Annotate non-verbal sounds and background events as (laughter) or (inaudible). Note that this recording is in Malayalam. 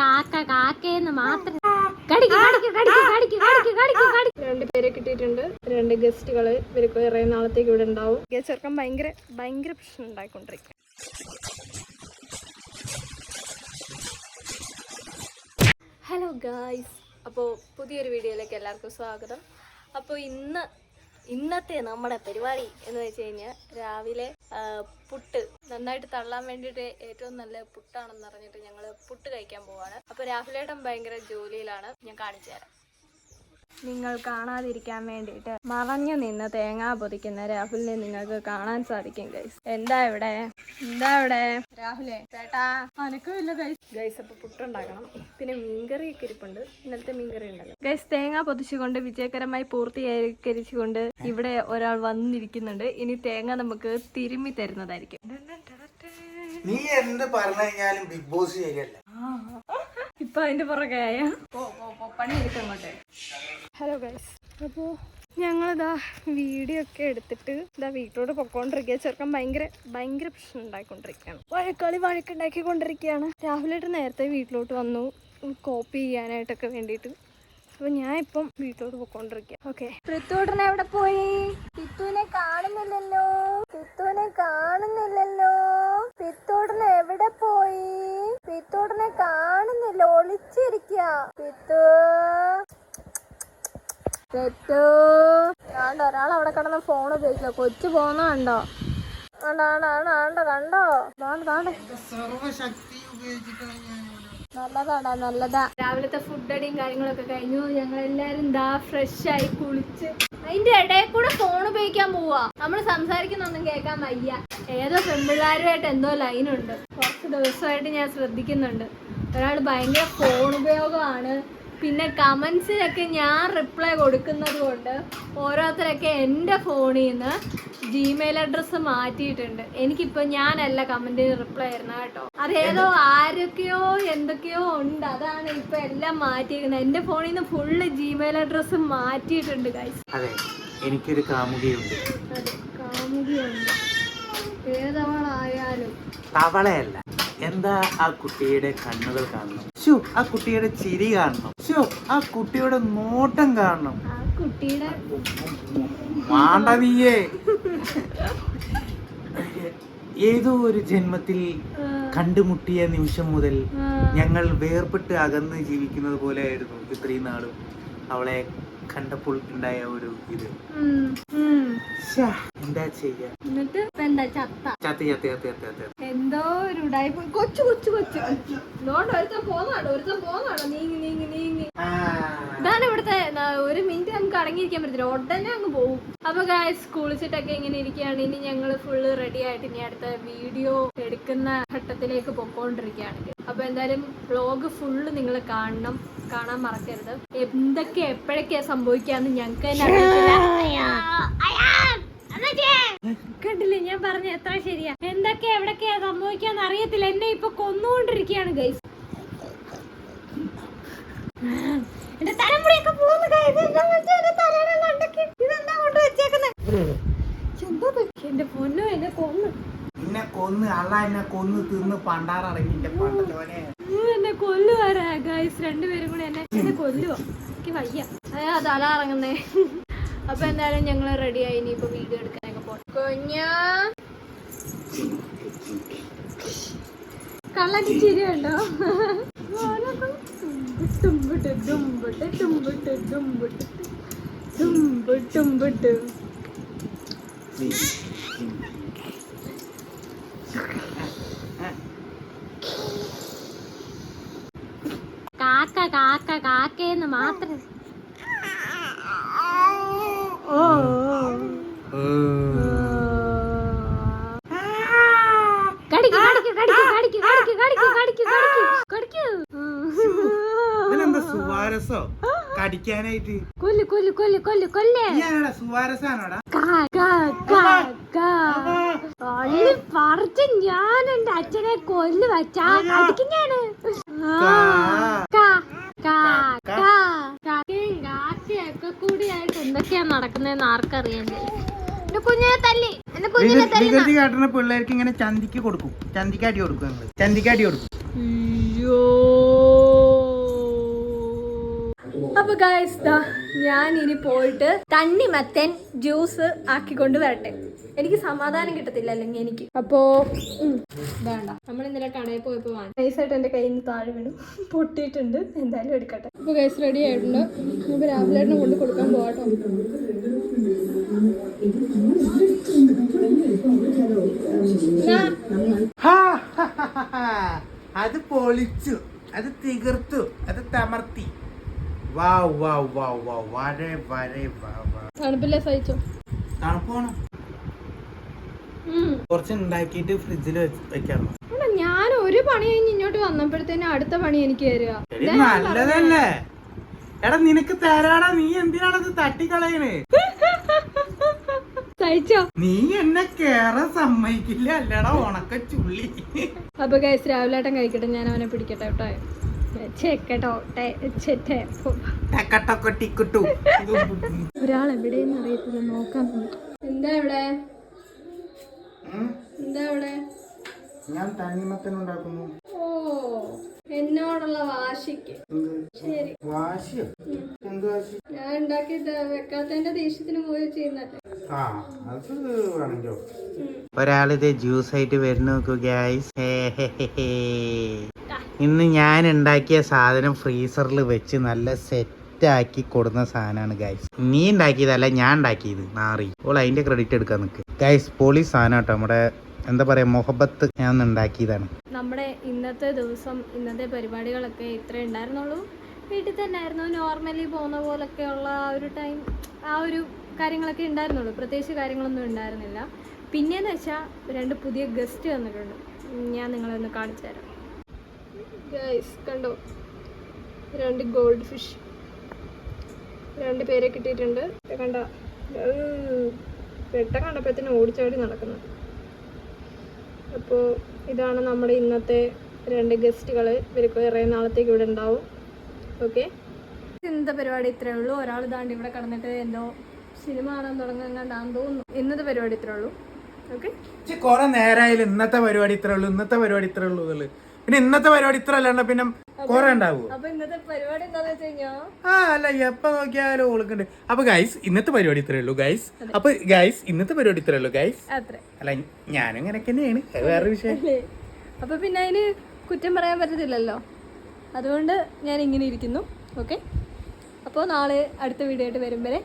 കാക്ക കാക്കയെന്ന് മാത്രം. കടിക്ക് കടിക്ക് കടിക്ക് കടിക്ക് കടിക്ക് കടിക്ക് കടിക്ക്. രണ്ട് പേരെ കിട്ടിയിട്ടുണ്ട്. രണ്ട് ഗസ്റ്റുകൾ ഇവർക്ക് കുറെ നാളത്തേക്ക് ഇവിടെ ഉണ്ടാവും. ചെറുക്കൻ ഭയങ്കര ഭയങ്കര പ്രശ്നം ഉണ്ടായിക്കൊണ്ടിരിക്കും ഹലോ ഗായ്സ് അപ്പോൾ പുതിയൊരു വീഡിയോയിലേക്ക് എല്ലാവർക്കും സ്വാഗതം. അപ്പോ ഇന്ന് ഇന്നത്തെ നമ്മുടെ പരിപാടി എന്ന് വെച്ച് കഴിഞ്ഞാൽ രാവിലെ പുട്ട്. നന്നായിട്ട് തള്ളാൻ വേണ്ടിയിട്ട് ഏറ്റവും നല്ല പുട്ടാണെന്ന് അറിഞ്ഞിട്ട് ഞങ്ങൾ പുട്ട് കഴിക്കാൻ പോവാണ്. അപ്പോൾ രാഹുലേട്ടൻ ഭയങ്കര ജോലിയിലാണ്. ഞാൻ കാണിച്ചു തരാം. നിങ്ങൾ കാണാതിരിക്കാൻ വേണ്ടിയിട്ട് മറഞ്ഞു നിന്ന് തേങ്ങ പൊതിക്കുന്ന രാഹുലിനെ നിങ്ങൾക്ക് കാണാൻ സാധിക്കും ഗൈസ് എന്താ ഇവിടെ? എന്താ ഇവിടെ? രാഹുലെ ചേട്ടാ അനക്കുമില്ല ഗൈസ് ഗൈസ് അപ്പൊ പുട്ടുണ്ടാക്കണം പിന്നെ മീൻകറി ഒക്കെ ഇരിപ്പുണ്ട്. ഇന്നലത്തെ മീൻകറി ഉണ്ടല്ലോ. ഗൈസ് തേങ്ങ പൊതിച്ചുകൊണ്ട് വിജയകരമായി പൂർത്തീകരിച്ചുകൊണ്ട് ഇവിടെ ഒരാൾ വന്നിരിക്കുന്നുണ്ട്. ഇനി തേങ്ങ നമുക്ക് തിരുമ്മി തരുന്നതായിരിക്കും. നീ എന്ത് പറഞ്ഞു കഴിഞ്ഞാലും ബിഗ് ബോസ് ശരിയല്ല. ഇപ്പൊ അതിന്റെ പുറകെയായ? പണി അങ്ങോട്ട് ഹലോ ഗൈസ് അപ്പോൾ ഞങ്ങളിതാ വീഡിയോ ഒക്കെ എടുത്തിട്ട് ഇതാ വീട്ടിലോട്ട് പൊക്കോണ്ടിരിക്കുക ചെറുക്കൻ ഭയങ്കര ഭയങ്കര പ്രശ്നം ഉണ്ടായിക്കൊണ്ടിരിക്കുകയാണ് വഴക്കളി വഴക്കുണ്ടാക്കിക്കൊണ്ടിരിക്കുകയാണ് രാഹുലായിട്ട് നേരത്തെ വീട്ടിലോട്ട് വന്നു. കോപ്പി ചെയ്യാനായിട്ടൊക്കെ വേണ്ടിയിട്ട്. അപ്പൊ ഞാൻ ഇപ്പം വീട്ടിലോട്ട് പൊക്കോണ്ടിരിക്കുക ഓക്കെ പൃത്തോട്ടനെ എവിടെ പോയി? പിത്തുവിനെ കാണുന്നില്ലല്ലോ. പിത്തുവിനെ കാണുന്നില്ലല്ലോ. പിത്തോടനെ എവിടെ പോയി ഒളിച്ചിരിക്കുക പിത്തു. കണ്ടോ ഒരാൾ അവിടെ കിടന്ന് ഫോൺ ഉപയോഗിക്കുക കൊച്ചു പോന്ന കണ്ടോ? കണ്ടോ? നല്ലതാടാ നല്ലതാ. രാവിലത്തെ ഫുഡ് അടിയും കാര്യങ്ങളൊക്കെ കഴിഞ്ഞു. ഞങ്ങൾ എല്ലാരും ദാ ഫ്രഷ് ആയി കുളിച്ച്. അതിന്റെ ഇടയിൽ കൂടെ ഫോൺ ഉപയോഗിക്കാൻ പോവാ. നമ്മൾ സംസാരിക്കുന്നൊന്നും കേൾക്കാൻ വയ്യ. ഏതോ പെമ്പിള്ളാരുമായിട്ട് എന്തോ ലൈനുണ്ട് കുറച്ച് ദിവസമായിട്ട് ഞാൻ ശ്രദ്ധിക്കുന്നുണ്ട്. ഒരാൾ ഭയങ്കര ഫോൺ ഉപയോഗമാണ്. പിന്നെ കമൻസിനൊക്കെ ഞാൻ റിപ്ലൈ കൊടുക്കുന്നത് കൊണ്ട് ഓരോരുത്തരൊക്കെ എന്റെ ഫോണിൽ നിന്ന് ജിമെയിൽ അഡ്രസ്സ് മാറ്റിയിട്ടുണ്ട്. എനിക്കിപ്പോൾ ഞാനല്ല കമന്റിന് റിപ്ലൈ തരുന്നത് കേട്ടോ. അതേതോ ആരൊക്കെയോ എന്തൊക്കെയോ ഉണ്ട്. അതാണ് ഇപ്പം എല്ലാം മാറ്റിയിരിക്കുന്നത്. എന്റെ ഫോണിൽ നിന്ന് ഫുള്ള് ജിമെയിൽ അഡ്രസ്സ് മാറ്റിയിട്ടുണ്ട് ഗൈസ് അതെ എനിക്കൊരു കാമുകയുണ്ട്. അതെ കാമുകിയുണ്ട്. ഏതവളായാലും. തവളയല്ല. എന്താ ആ കുട്ടിയുടെ കണ്ണുകൾ കാണണം? ഷോ ആ കുട്ടിയുടെ ചിരി കാണണം. ഷോ ആ കുട്ടിയുടെ നോട്ടം കാണണം. കുട്ടിയുടെ മാണ്ടവിയേ. ഏതോ ഒരു ജന്മത്തിൽ കണ്ടുമുട്ടിയ നിമിഷം മുതൽ ഞങ്ങൾ വേർപെട്ട് അകന്ന് ജീവിക്കുന്നത് പോലെ ആയിരുന്നു ഇത്രയും നാളും അവളെ കണ്ടപ്പോൾ ഉണ്ടായ ഒരു ഇത്. എന്താ ചെയ്യാ? എന്നിട്ട് എന്താ ചത്ത? ചത്തി ചത്തി ചത്തി ചത്തി ചത്തി. എന്തോ ഒരു പോയി കൊച്ചു കൊച്ചു കൊച്ചു. നോണ്ട് ഒരുത്തൻ പോന്നാടോ ഒരുത്തൻ പോന്നാടോ നീങ്ങി നീങ്ങി നീങ്ങി. ഇതാണ് ഇവിടുത്തെ ഒരു മിനിറ്റ് നമുക്ക് അടങ്ങിയിരിക്കാൻ പറ്റില്ല ഉടനെ അങ്ങ് പോകും അപ്പൊ ഗായ്സ് കുളിച്ചിട്ടൊക്കെ ഇങ്ങനെ ഇരിക്കുകയാണ്. ഇനി ഞങ്ങൾ ഫുള്ള് റെഡി ആയിട്ട് ഇനി അടുത്ത വീഡിയോ എടുക്കുന്ന ഘട്ടത്തിലേക്ക് പൊക്കോണ്ടിരിക്കുകയാണ് അപ്പൊ എന്തായാലും വ്ളോഗ് ഫുള്ള് നിങ്ങൾ കാണണം. കാണാൻ മറക്കരുത്. എന്തൊക്കെ എപ്പോഴൊക്കെയാ സംഭവിക്കാന്ന് ഞങ്ങൾക്ക് തന്നെ അറിയത്തില്ല. കണ്ടില്ലേ ഞാൻ പറഞ്ഞ എത്ര ശരിയാ. എന്തൊക്കെ എവിടൊക്കെയാ സംഭവിക്കാന്ന് അറിയത്തില്ല. എന്നെ ഇപ്പൊ കൊന്നുകൊണ്ടിരിക്കുകയാണ് ഗൈസ് എന്റെ തലമുടിയൊക്കെ പോകുന്നു ഇതെന്താ കൊണ്ട്? എന്റെ പൊന്നോ എന്നെ കൊന്നു. നിന്നെ കൊന്ന് അള്ള എന്നെ കൊന്ന് തിന്ന് പണ്ടാറടങ്ങി എന്റെ എന്നെ കൊല്ലുവാരാ ഗൈസ് രണ്ടുപേരും കൂടെ എന്നെ എന്നെ കൊല്ലുവോ. എനിക്ക് വയ്യ. തല ഇറങ്ങുന്നേ. അപ്പൊ എന്തായാലും ഞങ്ങൾ റെഡിയായി ഇനിയിപ്പോ വീഡിയോ പോണം കൊഞ്ഞാ. കള്ളന്റെ ചിരിയുണ്ടോ തുമ്പിട്ട് തുമ്പിട്ട് തുമ്പിട്ട് തുമ്പിട്ട് തുമ്പിട്ട് തുമ്പിട്ട്. കാക്ക കാക്ക കാക്കേന്ന് മാത്രം സുവാരസോ? കടിക്കാനായിട്ട്. കൊല്ല് കൊല്ല് കൊല്ല് കൊല്ല് കൊല്ലേ. ഞാനടാ സുവാരസാണോടാ? കാ, കാ, കാ, കാ. അള്ളി പറിച്ച് ഞാൻ എന്റെ അച്ഛനെ കൊല്ലു വച്ചാ കടിക്കും ഞാൻ. കാക്കയും കാക്കയൊക്കെ കൂടിയായിട്ട് എന്തൊക്കെയാ നടക്കുന്നതെന്ന് ആർക്കറിയാൻ കുഞ്ഞിനെ തല്ലി. വികൃതി കാട്ടുന്ന പിള്ളേർക്ക് ഇങ്ങനെ ചന്തിക്ക് കൊടുക്കും. ചന്തിക്കാടി കൊടുക്കും നമ്മൾ ചന്തിക്കാടി കൊടുക്കും. അപ്പൊ ഗായ്സ് ദാ ഞാൻ ഇനി പോയിട്ട് തണ്ണിമത്തൻ ജ്യൂസ് ആക്കിക്കൊണ്ട് വരട്ടെ. എനിക്ക് സമാധാനം കിട്ടത്തില്ല അല്ലെങ്കിൽ എനിക്ക്. അപ്പോ ഉം, വേണ്ട. നമ്മൾ ഇന്നലെ കടയിൽ പോയപ്പോ നൈസായിട്ട് എന്റെ കയ്യിൽ നിന്ന് താഴെ വീണു. പൊട്ടിയിട്ടുണ്ട്. എന്തായാലും എടുക്കട്ടെ. ഇപ്പൊ കേസ് റെഡി ആയിട്ടുണ്ട്. നമുക്ക് രാവിലെ കൊണ്ട് കൊടുക്കാൻ പോവാട്ടോ. ഹാ, ഹാ, ഹാ, ഹാ, ഹാ. അത് പൊളിച്ചു. അത് തികർത്തു. അത് തമർത്തി. വാ വാ വാ വാ വരെ വരെ വാ വാ തണുപ്പില്ലേ സഹിച്ചോ? തണുപ്പാണ്. കുറച്ച് ഉണ്ടാക്കിയിട്ട് ഫ്രിഡ്ജിൽ ഞാൻ ഒരു പണി കഴിഞ്ഞ് ഇങ്ങോട്ട് വന്നപ്പോഴത്തേനും അടുത്ത പണി എനിക്ക് തരിക നല്ലതല്ലേ. എടാ നിനക്ക് തരാടാ. നീ എന്തിനാണത് തട്ടിക്കളയണേ? (laughs) സഹിച്ചോ? നീ എന്നെ കേറാൻ സമ്മതിക്കില്ല. അല്ലടാ ഉണക്ക ചുള്ളി. അപ്പൊ ഗൈസ് ആട്ടം കഴിക്കട്ടെ. ഞാൻ അവനെ പിടിക്കട്ടെ കേട്ടോ. എവിടെയെന്ന് അറിയത്തില്ല നോക്കാൻ. എന്താ ഇവിടെ? എന്താ ഇവിടെ? ഞാൻ തണ്ണിമത്തൻ ഉണ്ടാക്കുന്നു ഓ എന്നോടുള്ള വാശിക്ക്. ശരി. വാശിയോ? എന്ത് വാശി? ഞാൻ ഉണ്ടാക്കി വെക്കാത്തതിന്റെ ദേഷ്യത്തിന് പോയി ചെയ്യുന്നത്. ഒരാളിത് ജ്യൂസ് ആയിട്ട് വരുന്നു നോക്കൂ ഗൈസ് ഇന്ന് ഞാൻ ഉണ്ടാക്കിയ സാധനം ഫ്രീസറിൽ വെച്ച് നല്ല സെറ്റ് ആക്കി കൊടുക്കുന്ന സാധനമാണ് ഗൈസ് നീ ഉണ്ടാക്കിയതല്ല ഞാൻ ഉണ്ടാക്കിയത്. നാറി ഓൾ അതിന്റെ ക്രെഡിറ്റ് എടുക്കാൻ നിൽക്ക് ഗൈസ് പൊളി സാധനം കേട്ടോ. നമ്മുടെ എന്താ പറയാ മൊഹബത്ത് ഞാൻ ഉണ്ടാക്കിയതാണ്. നമ്മുടെ ഇന്നത്തെ ദിവസം ഇന്നത്തെ പരിപാടികളൊക്കെ ഇത്രേ ഉണ്ടായിരുന്നുള്ളൂ. വീട്ടിൽ തന്നെ ആയിരുന്നു. നോർമലി പോകുന്ന പോലൊക്കെയുള്ള ആ ഒരു ടൈം ആ ഒരു കാര്യങ്ങളൊക്കെ ഉണ്ടായിരുന്നുള്ളൂ. പ്രത്യേകിച്ച് കാര്യങ്ങളൊന്നും ഉണ്ടായിരുന്നില്ല. പിന്നെയെന്ന് വെച്ചാൽ രണ്ട് പുതിയ ഗസ്റ്റ് വന്നിട്ടുണ്ട്. ഞാൻ നിങ്ങളെ ഒന്ന് കാണിച്ചു തരാം. ഗൈസ് കണ്ടോ? രണ്ട് ഗോൾഡ് ഫിഷ് രണ്ട് പേരെ കിട്ടിയിട്ടുണ്ട്. കണ്ട വെട്ടം കണ്ടപ്പോഴത്തേന് ഓടിച്ചാടി നടക്കുന്നത് അപ്പോൾ ഇതാണ് നമ്മുടെ ഇന്നത്തെ രണ്ട് ഗസ്റ്റുകൾ ഇവർക്ക് കുറേ നാളത്തേക്ക് ഇവിടെ ഉണ്ടാവും. ഓക്കെ ഇന്നത്തെ പരിപാടി ഇത്രയേ ഉള്ളൂ. ഒരാൾ ഇതാണ്ട് ഇവിടെ കടന്നിട്ട് എന്തോ സിനിമ കാണാൻ തുടങ്ങാണ്ടാന്ന് തോന്നുന്നു. ഇന്നത്തെ പരിപാടി ഇത്രയേ ഉള്ളൂ. ഓക്കെ കുറെ നേരമായാലും ഇന്നത്തെ പരിപാടി ഇത്രേ ഉള്ളൂ. ഇന്നത്തെ പരിപാടി ഇത്രേ ഉള്ളൂ. പിന്നെ ഇന്നത്തെ പരിപാടി ഇത്ര അല്ലാണ്ട് പിന്നെ കൊറേ ഉണ്ടാവുമോ ആ അല്ല എപ്പ നോക്കിയാലും ഓൾക്കുണ്ട്. അപ്പൊ ഗൈസ് ഇന്നത്തെ പരിപാടി ഇത്രേ ഉള്ളൂ ഗൈസ് അപ്പൊ ഗൈസ് ഇന്നത്തെ പരിപാടി ഇത്രേ ഉള്ളൂ ഗൈസ് അല്ല ഞാനും ഇങ്ങനെയൊക്കെ തന്നെയാണ്. വേറെ വിഷയം. അപ്പൊ പിന്നെ അതിന് കുറ്റം പറയാൻ പറ്റത്തില്ലല്ലോ? അതുകൊണ്ട് ഞാൻ ഇങ്ങനെ ഇരിക്കുന്നു ഓക്കെ അപ്പോൾ നാളെ അടുത്ത വീഡിയോ ആയിട്ട് വരും വരെ